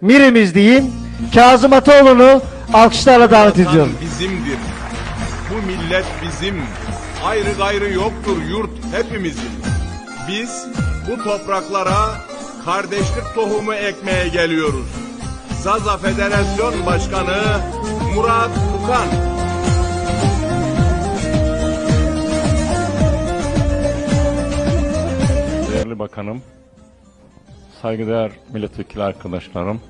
Mirimiz deyin. Kazım Ataoğlu'nu alkışlarla davet Vatan ediyorum. bizimdir. Bu millet bizim. Ayrı gayrı yoktur yurt hepimizin. Biz bu topraklara kardeşlik tohumu ekmeye geliyoruz. Zaza Federasyon Başkanı Murat Bukan. Değerli Bakanım, saygıdeğer milletvekili arkadaşlarım,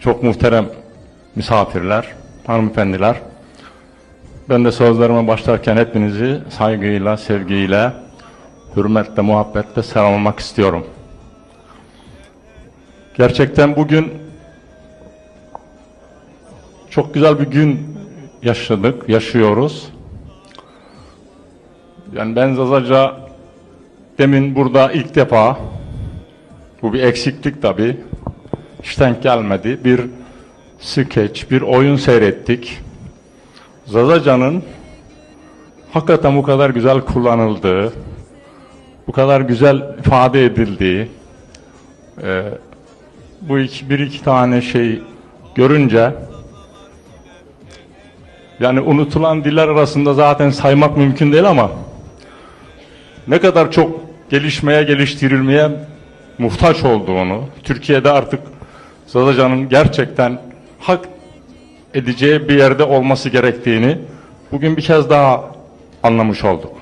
çok muhterem misafirler, hanımefendiler, ben de sözlerime başlarken hepinizi saygıyla, sevgiyle, hürmetle, muhabbetle selamlamak istiyorum. Gerçekten bugün çok güzel bir gün yaşadık, yaşıyoruz. Yani ben Zazaca demin burada ilk defa bu bir eksiklik tabi hiç denk gelmedi. Bir skeç, bir oyun seyrettik. Zazaca'nın hakikaten bu kadar güzel kullanıldığı, bu kadar güzel ifade edildiği, e, bu iki, bir iki tane şey görünce yani unutulan diller arasında zaten saymak mümkün değil ama ne kadar çok gelişmeye, geliştirilmeye muhtaç olduğunu, Türkiye'de artık Zazacan'ın gerçekten hak edeceği bir yerde olması gerektiğini bugün bir kez daha anlamış olduk.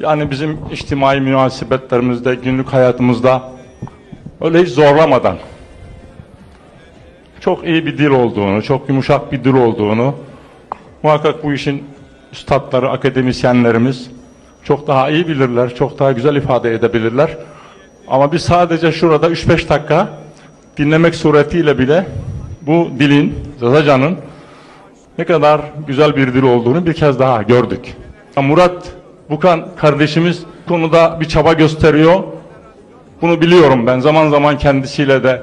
Yani bizim içtimai münasebetlerimizde, günlük hayatımızda öyle hiç zorlamadan çok iyi bir dil olduğunu, çok yumuşak bir dil olduğunu muhakkak bu işin üstadları, akademisyenlerimiz çok daha iyi bilirler, çok daha güzel ifade edebilirler. Ama biz sadece şurada 3-5 dakika dinlemek suretiyle bile bu dilin, Zazacan'ın ne kadar güzel bir dil olduğunu bir kez daha gördük. Murat Bukan kardeşimiz konuda bir çaba gösteriyor. Bunu biliyorum ben zaman zaman kendisiyle de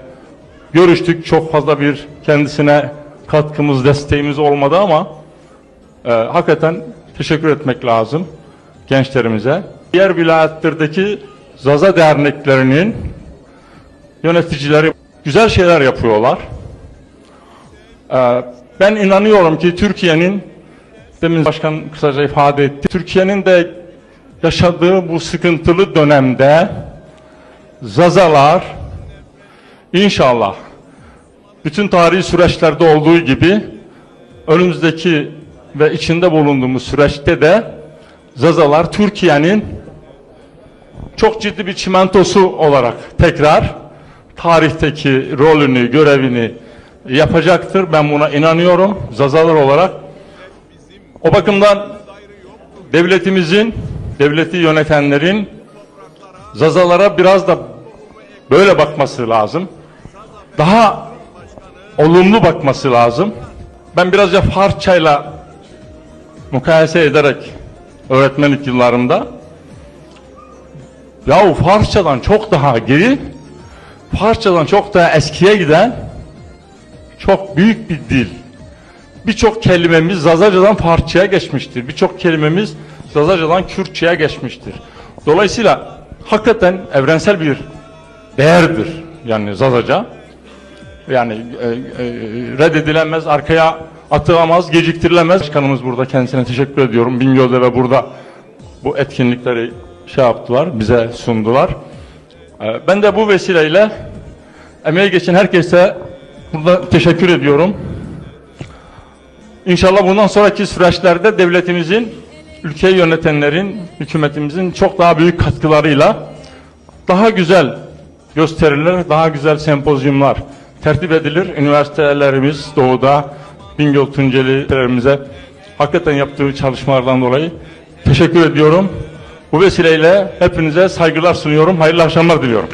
görüştük. Çok fazla bir kendisine katkımız, desteğimiz olmadı ama e, hakikaten teşekkür etmek lazım gençlerimize. Diğer vilayetlerdeki Zaza derneklerinin yöneticileri güzel şeyler yapıyorlar. Ee, ben inanıyorum ki Türkiye'nin demin başkan kısaca ifade etti. Türkiye'nin de yaşadığı bu sıkıntılı dönemde Zazalar inşallah bütün tarihi süreçlerde olduğu gibi önümüzdeki ve içinde bulunduğumuz süreçte de Zazalar Türkiye'nin çok ciddi bir çimentosu olarak tekrar tarihteki rolünü, görevini yapacaktır. Ben buna inanıyorum Zazalar olarak. O bakımdan devletimizin, devleti yönetenlerin Zazalara biraz da böyle bakması lazım. Daha olumlu bakması lazım. Ben birazca Farsçayla mukayese ederek öğretmenlik yıllarımda yahu Farsçadan çok daha geri Farsçadan çok daha eskiye giden çok büyük bir dil. Birçok kelimemiz Zazacadan Farsçaya geçmiştir. Birçok kelimemiz Zazacadan Kürtçeye geçmiştir. Dolayısıyla hakikaten evrensel bir değerdir yani Zazaca. Yani e, e, reddedilemez, arkaya atılamaz, geciktirilemez. Başkanımız burada kendisine teşekkür ediyorum. Bingöl'de ve burada bu etkinlikleri şey yaptılar, bize sundular. E, ben de bu vesileyle emeği geçen herkese burada teşekkür ediyorum. İnşallah bundan sonraki süreçlerde devletimizin, ülkeyi yönetenlerin, hükümetimizin çok daha büyük katkılarıyla daha güzel gösterilir, daha güzel sempozyumlar tertip edilir. Üniversitelerimiz doğuda, Bingöl Tuncelilerimize hakikaten yaptığı çalışmalardan dolayı teşekkür ediyorum. Bu vesileyle hepinize saygılar sunuyorum. Hayırlı akşamlar diliyorum.